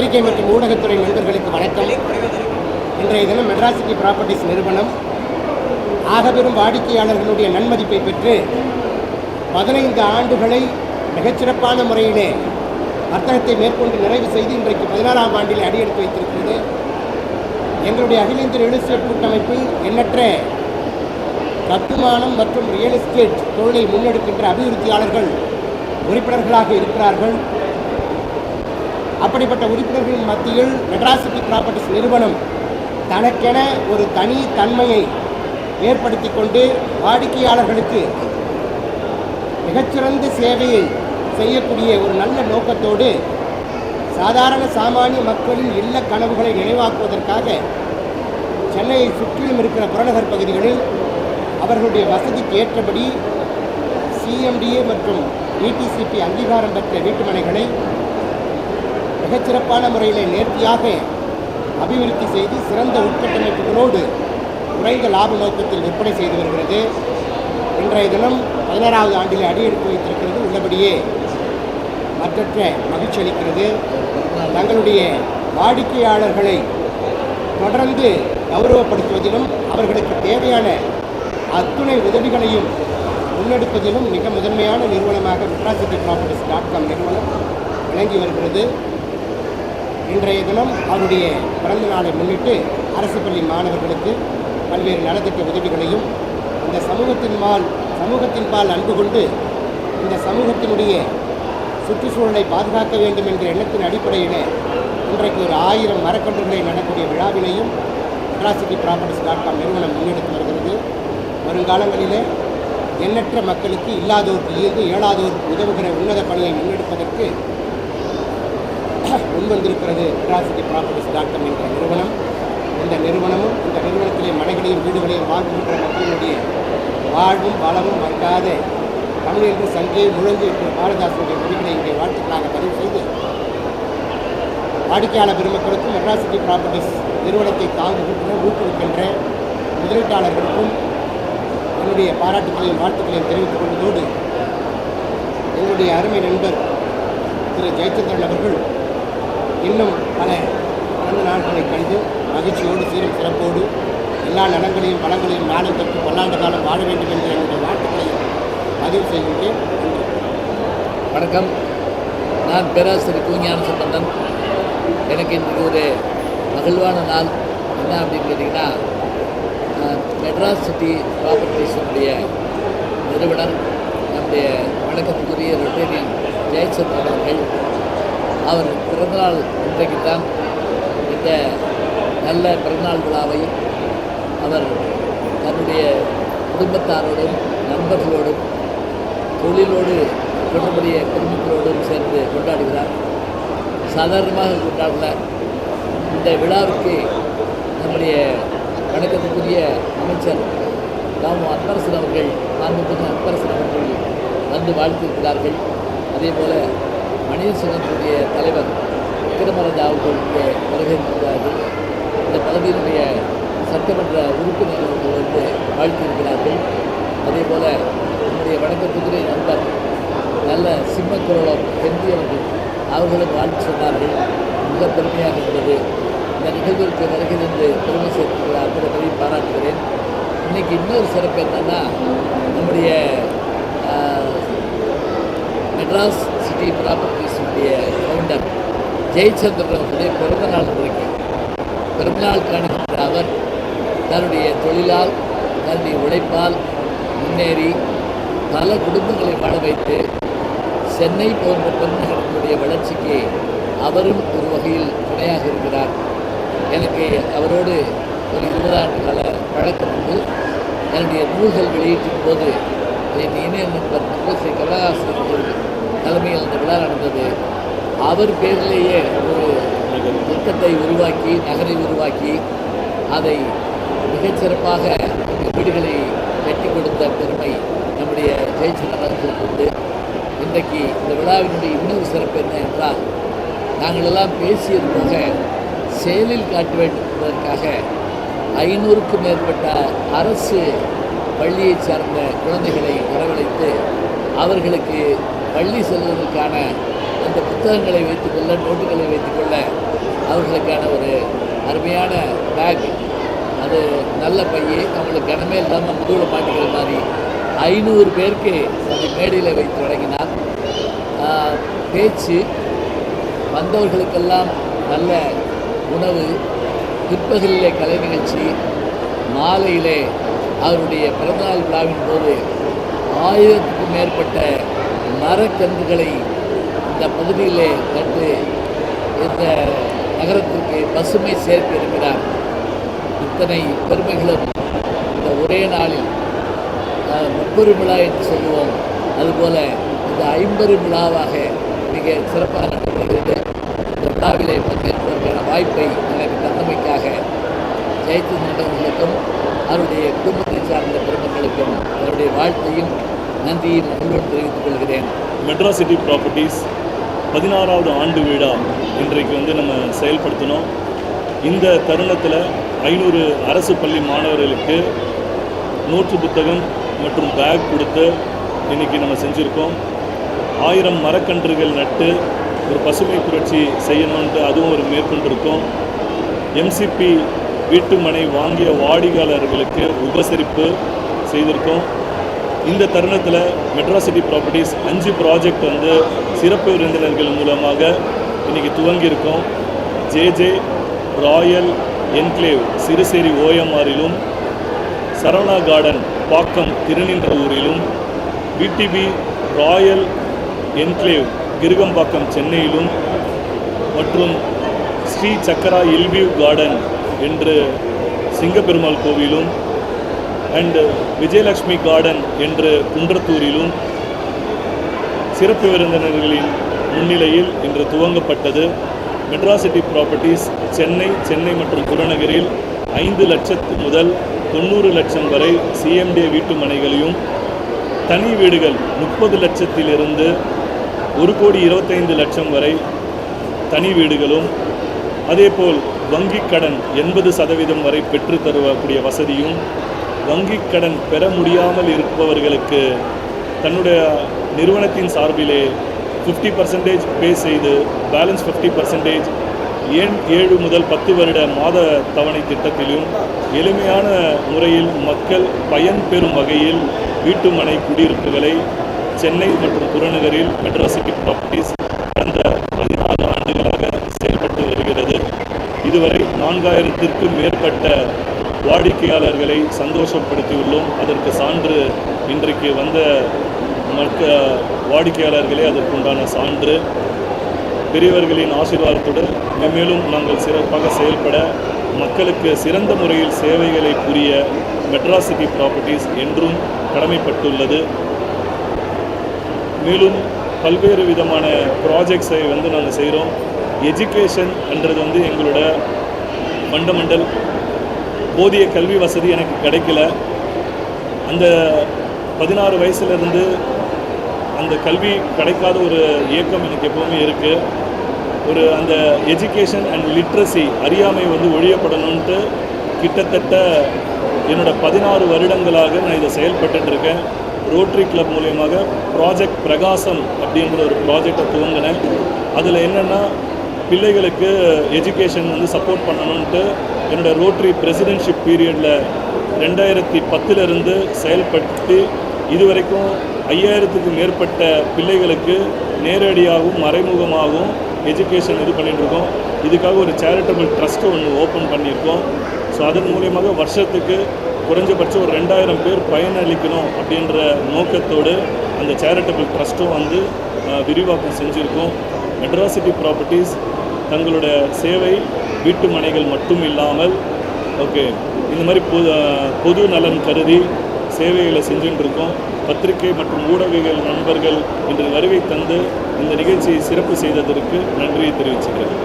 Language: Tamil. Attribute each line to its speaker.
Speaker 1: பத்திரிகை மற்றும் ஊடகத்துறை நண்பர்களுக்கு வணக்கம். இன்றைய தினம் மெட்ராசிட்டி ப்ராப்பர்ட்டிஸ் நிறுவனம் ஆகப்பெரும் வாடிக்கையாளர்களுடைய நன்மதிப்பை பெற்று பதினைந்து ஆண்டுகளை மிகச்சிறப்பான முறையிலே வர்த்தகத்தை மேற்கொண்டு நிறைவு செய்து இன்றைக்கு பதினாறாம் ஆண்டில் அடியெடுத்து வைத்திருக்கிறது. எங்களுடைய அகில இந்திய ரியல் எஸ்டேட் கூட்டமைப்பு எண்ணற்ற கட்டுமானம் மற்றும் ரியல் எஸ்டேட் தொழிலை முன்னெடுக்கின்ற அபிவிருத்தியாளர்கள் உறுப்பினர்களாக இருக்கிறார்கள். அப்படிப்பட்ட உறுப்பினர்களின் மத்தியில் மெட்ராசிட்டி ப்ராப்பர்ட்டிஸ் நிறுவனம் தனக்கென ஒரு தனி தன்மையை ஏற்படுத்தி கொண்டு வாடிக்கையாளர்களுக்கு மிகச்சிறந்த சேவையை செய்யக்கூடிய ஒரு நல்ல நோக்கத்தோடு சாதாரண சாமானிய மக்களின் இல்ல கனவுகளை நினைவாக்குவதற்காக சென்னையை சுற்றிலும் இருக்கிற புறநகர் பகுதிகளில் அவர்களுடைய வசதிக்கு ஏற்றபடி சிஎம்டிஏ மற்றும் டிடிசிபி அங்கீகாரம் பெற்ற வீட்டுமனைகளை மிகச்சிறப்பான முறையில் நேர்த்தியாக அபிவிருத்தி செய்து சிறந்த உட்கட்டமைப்புகளோடு குறைந்த லாப நோக்கத்தில் விற்பனை செய்து வருகிறது. இன்றைய தினம் பதினாறாவது ஆண்டில் அடியெடுத்து வைத்திருக்கிறது. உள்ளபடியே மற்றற்ற மகிழ்ச்சி அளிக்கிறது. தங்களுடைய வாடிக்கையாளர்களை தொடர்ந்து கௌரவப்படுத்துவதிலும் அவர்களுக்கு தேவையான அத்துணை உதவிகளையும் முன்னெடுப்பதிலும் மிக முதன்மையான நிறுவனமாக மெட்ராசிட்டி ப்ராப்பர்ட்டிஸ் டாட் காம் நிறுவனம் விளங்கி வருகிறது. இன்றைய தினம் அவருடைய பிறந்த நாளை முன்னிட்டு அரசு பள்ளி மாணவர்களுக்கு பல்வேறு நலத்திட்ட உதவிகளையும் இந்த சமூகத்தின் பால் சமூகத்தின் பால் அன்பு கொண்டு இந்த சமூகத்தினுடைய சுற்றுச்சூழலை பாதுகாக்க வேண்டும் என்ற எண்ணத்தின் அடிப்படையில் இன்றைக்கு ஒரு ஆயிரம் மரக்கன்றுகளை நடக்கூடிய விழாவினையும் மெட்ராசிட்டி ப்ராப்பர்ட்டிஸ் டாட் காம் நிறுவனம் முன்னெடுத்து வருகிறது. வருங்காலங்களிலே எண்ணற்ற மக்களுக்கு இல்லாதோருக்கு ஈர்ந்து இயலாதோருக்கு உதவுகிற உன்னத பணியை முன்னெடுப்பதற்கு முன்வந்திருக்கிறது மெட்ராசிட்டி ப்ராப்பர்ட்டிஸ் டாட் காம் என்ற நிறுவனம். இந்த நிறுவனமும் இந்த நிறுவனத்திலே மனைகளையும் வீடுகளையும் வாங்குகின்ற மக்களுடைய வாழ்வும் வளமும் மறக்காத தமிழ் சங்கே முழங்கு என்று பாரதாசனுடைய மொழிகளை இங்கே வாழ்த்துக்களாக பதிவு செய்து வாடிக்கையாளர் பெருமக்களுக்கும் மெட்ராசிட்டி ப்ராப்பர்ட்டிஸ் நிறுவனத்தை தாங்குகின்ற ஊக்குவிக்கின்ற முதலீட்டாளர்களுக்கும் என்னுடைய பாராட்டுகளையும் வாழ்த்துக்களையும் தெரிவித்துக் கொள்வதோடு என்னுடைய அருமை நண்பர் திரு ஜெயச்சந்திரன் அவர்கள் இன்னும் பல பிறந்த நாட்களை கண்டு மகிழ்ச்சியோடு சீரும் சிறப்போடு எல்லா நலங்களையும் வளங்களையும் நாளும் பெற்று பல்லாண்டு காலம் வாழ வேண்டும் என்ற என்னுடைய வாழ்த்துக்களையும் பதிவு செய்கின்றேன்.
Speaker 2: வணக்கம். நான் பேராசிரியர் கூஞான சம்பந்தன் எனக்கு இன்றைக்கு ஒரு மகிழ்வான நாள். என்ன அப்படின்னு கேட்டிங்கன்னா மெட்ராஸ் சிட்டி ப்ராப்பர்ட்டிஸினுடைய நிறுவனர் நம்முடைய வணக்கத்துக்குரிய ரொட்டேரியன் ஜெயச்சந்திரன் அவர்கள் அவர் பிறந்தநாள் இன்றைக்கு தான் இந்த நல்ல பிறந்தநாள் விழாவை அவர் தன்னுடைய குடும்பத்தாரோடும் நண்பர்களோடும் தொழிலோடு தொடர்புடைய குடும்பங்களோடும் சேர்ந்து கொண்டாடுகிறார். சாதாரணமாக கொண்டாடல. இந்த விழாவுக்கு நம்முடைய வணக்கத்துக்குரிய அமைச்சர் தாமு அன்பரசன் அவர்கள் மாண்புமிகு அன்பரசன் அவர்கள் வந்து வாழ்த்திருக்கிறார்கள் அதே போல் மனித தலைவர் திருமரஜா அவர்களுடைய வருகை இருக்கிறார்கள் இந்த பதவியினுடைய சட்டமன்ற உறுப்பினர்கள் வந்து வாழ்த்தியிருக்கிறார்கள். அதே போல் நம்முடைய வணக்கத்துக்குரிய நண்பர் நல்ல சிம்மக்குரலம் ஹென்றி அவர்கள் அவர்களும் வாழ்த்து சொன்னார்கள். மிக பெருமையாக இருந்தது. இந்த நிகழ்விற்கு வருகை என்று பெருமை சேர்த்துக்கிறார் அத்தனை பேரையும் பாராட்டுகிறேன். இன்னைக்கு இன்னொரு சிறப்பு என்னென்னா நம்முடைய மெட்ராஸ் சிட்டி ப்ராப்பர்ட்டிஸுடைய ஃபவுண்டர் ஜெயச்சந்திரன் அவர்களுடைய பிறந்த நாள் இன்றைக்கு பிறந்தநாள் காணுகின்ற அவர் தன்னுடைய தொழிலால் தன்னுடைய உழைப்பால் முன்னேறி பல குடும்பங்களை வாழ வைத்து சென்னை போன்ற பெருநகரங்களுடைய வளர்ச்சிக்கு அவரும் ஒரு வகையில் துணையாக இருக்கிறார். எனக்கு அவரோடு ஒரு இருபது ஆண்டு கால பழக்கம் உண்டு. என்னுடைய நூல்கள் வெளியீட்டின் போது என் இணைய நண்பர் ஸ்ரீ கமலஹாசன் அவர்கள் தலைமையில் அந்த விழா நடந்தது. அவர் பேரிலேயே ஒரு திட்டத்தை உருவாக்கி நகரை உருவாக்கி அதை மிகச்சிறப்பாக வீடுகளை வெற்றி கொடுத்த பெருமை நம்முடைய ஜெயச்சந்திரன் உண்டு. இன்றைக்கு இந்த விழாவினுடைய இன்னொரு சிறப்பு என்ன என்றால் நாங்கள் எல்லாம் பேசியது போக செயலில் காட்ட வேண்டும் என்பதற்காக ஐநூறுக்கும் மேற்பட்ட அரசு பள்ளியைச் சார்ந்த குழந்தைகளை வரவழைத்து அவர்களுக்கு பள்ளி செல்வதற்கான அந்த புத்தகங்களை வைத்துக்கொள்ள நோட்டுகளை வைத்துக்கொள்ள அவர்களுக்கான ஒரு அருமையான பேக் அது நல்ல பையே அவங்களுக்கு கனமே இல்லாமல் முதுகில் பாட்டுக்கிற மாதிரி ஐநூறு பேருக்கு அந்த மேடையில் வைத்து தொடங்கினார் பேச்சு வந்தவர்களுக்கெல்லாம் நல்ல உணவு பிற்பகலிலே கலை நிகழ்ச்சி மாலையிலே அவருடைய பிறந்தநாள் விழாவின் போது ஆயிரத்துக்கும் மேற்பட்ட மரக்கன்றுகளை இந்த பகுதியிலே கண்டு இந்த நகரத்திற்கு பசுமை சேர்க்க இருக்கிறார். இத்தனை பெருமைகளும் இந்த ஒரே நாளில் அஹ், முப்பெரும் விழா என்று சொல்லுவோம். அதுபோல இந்த ஐம்பெரும் விழாவாக மிக சிறப்பாக நடைபெறுகிறது. இந்த விழாவிலே பங்கேற்பதற்கான வாய்ப்பை எனக்கு தந்தமைக்காக ஜெயச்சந்திரன் அவர்களுக்கும் அவருடைய குடும்பத்தை சார்ந்த பெருமக்களுக்கும் அவருடைய வாழ்த்தையும் நன்றி மகிழ்வோடு தெரிவித்துக் கொள்கிறேன்.
Speaker 3: மெட்ரா சிட்டி ப்ராப்பர்ட்டிஸ் பதினாறாவது ஆண்டு விழா இன்றைக்கு வந்து நம்ம செயல்படுத்தினோம். இந்த தருணத்தில் ஐநூறு அரசு பள்ளி மாணவர்களுக்கு நோட்டு புத்தகம் மற்றும் பேக் கொடுத்து இன்றைக்கி நம்ம செஞ்சுருக்கோம். ஆயிரம் மரக்கன்றுகள் நட்டு ஒரு பசுமை புரட்சி செய்யணுன்ட்டு அதுவும் ஒரு மேற்கொண்டிருக்கோம் எம்சிபி வீட்டு மனை வாங்கிய வாடிக்கையாளர்களுக்கு உபசரிப்பு செய்திருக்கோம். இந்த தருணத்தில் மெட்ராசிட்டி ப்ராப்பர்ட்டிஸ் அஞ்சு ப்ராஜெக்ட் வந்து சிறப்பு விருந்தினர்கள் மூலமாக இன்றைக்கி துவங்கியிருக்கோம். ஜேஜே ராயல் என்க்ளேவ் சிறுசேரி ஓஎம்ஆரிலும் சரவணா கார்டன் பாக்கம் திருநின்ற ஊரிலும் விடிபி ராயல் என்க்ளேவ் கிருகம்பாக்கம் சென்னையிலும் மற்றும் ஸ்ரீ சக்கரா இல்வியூ கார்டன் என்று சிங்கப்பெருமாள் கோவிலும் அண்டு விஜயலட்சுமி கார்டன் என்று குன்றத்தூரிலும் சிறப்பு விருந்தினர்களின் முன்னிலையில் இன்று துவங்கப்பட்டது. மெட்ராசிட்டி ப்ராப்பர்ட்டிஸ் சென்னை சென்னை மற்றும் புறநகரில் ஐந்து லட்சத்து முதல் தொண்ணூறு லட்சம் வரை சிஎம்டே வீட்டு மனைகளையும் தனி வீடுகள் முப்பது லட்சத்திலிருந்து ஒரு கோடி இருபத்தைந்து லட்சம் வரை தனி வீடுகளும் அதேபோல் வங்கிக் கடன் எண்பது சதவீதம் வரை பெற்று தருவக்கூடிய வசதியும் வங்கிக் கடன் பெற முடியாமல் இருப்பவர்களுக்கு தன்னுடைய நிறுவனத்தின் சார்பிலே ஃபிஃப்டி பர்சன்டேஜ் பே செய்து பேலன்ஸ் ஃபிஃப்டி பர்சன்டேஜ் ஏன் ஏழு முதல் பத்து வருட மாத தவணை திட்டத்திலும் எளிமையான முறையில் மக்கள் பயன்பெறும் வகையில் வீட்டுமனை குடியிருப்புகளை சென்னை மற்றும் புறநகரில் மெட்ராசிட்டி ப்ராப்பர்ட்டிஸ் கடந்த பதினாறு ஆண்டுகளாக செயல்பட்டு வருகிறது. இதுவரை நான்காயிரத்திற்கும் மேற்பட்ட வாடிக்கையாளர்களை சந்தோஷப்படுத்தியுள்ளோம். அதற்கு சான்று இன்றைக்கு வந்த மற்ற வாடிக்கையாளர்களே அதற்குண்டான சான்று. பெரியவர்களின் ஆசீர்வாதத்துடன் மென்மேலும் நாங்கள் சிறப்பாக செயல்பட மக்களுக்கு சிறந்த முறையில் சேவைகளை புரிய மெட்ராசிட்டி ப்ராப்பர்ட்டிஸ் என்றும் கடமைப்பட்டுள்ளது. மேலும் பல்வேறு விதமான ப்ராஜெக்ட்ஸை வந்து நாங்கள் செய்கிறோம் எஜுகேஷன் என்றது வந்து எங்களோட ஃபண்டமெண்டல் போதிய கல்வி வசதி எனக்கு கிடைக்கல. அந்த பதினாறு வயசுலேருந்து அந்த கல்வி கிடைக்காத ஒரு இயக்கம் எனக்கு எப்போவுமே இருக்குது ஒரு அந்த எஜுகேஷன் அண்ட் லிட்ரஸி அறியாமை வந்து ஒழியப்படணுன்ட்டு கிட்டத்தட்ட என்னோட பதினாறு வருடங்களாக நான் இதை செயல்பட்டுட்டு இருக்கேன் ரோட்ரி கிளப் மூலியமாக ப்ராஜெக்ட் பிரகாசம் அப்படின்ற ஒரு ப்ராஜெக்டை துவங்கினேன். அதில் என்னென்னா பிள்ளைகளுக்கு எஜுகேஷன் வந்து சப்போர்ட் பண்ணணுன்ட்டு என்னோடய ரோட்ரி பிரசிடென்ஷிப் பீரியடில் ரெண்டாயிரத்தி பத்திலிருந்து செயல்படுத்தி இதுவரைக்கும் ஐயாயிரத்துக்கு மேற்பட்ட பிள்ளைகளுக்கு நேரடியாகவும் மறைமுகமாகவும் எஜுகேஷன் இது பண்ணிகிட்ருக்கோம் இதுக்காக ஒரு சேரிட்டபிள் ட்ரஸ்ட்டு ஒன்று ஓப்பன் பண்ணியிருக்கோம். ஸோ அதன் மூலியமாக வருஷத்துக்கு குறைஞ்சபட்சம் ஒரு ரெண்டாயிரம் பேர் பயனளிக்கணும் அப்படின்ற நோக்கத்தோடு அந்த சேரிட்டபிள் ட்ரஸ்ட்டும் வந்து விரிவாக்கம் செஞ்சுருக்கோம். மெட்ராசிட்டி ப்ராப்பர்ட்டிஸ் தங்களோட சேவை வீட்டு மனைகள் மட்டும் இல்லாமல் ஓகே இந்த மாதிரி பொது பொது நலன் கருதி சேவைகளை செஞ்சுட்டு இருக்கோம் பத்திரிகை மற்றும் ஊடகங்கள் நண்பர்கள் இன்று வருகை தந்து இந்த நிகழ்ச்சியை சிறப்பு செய்ததற்கு நன்றியை தெரிவிச்சுக்கிறேன்.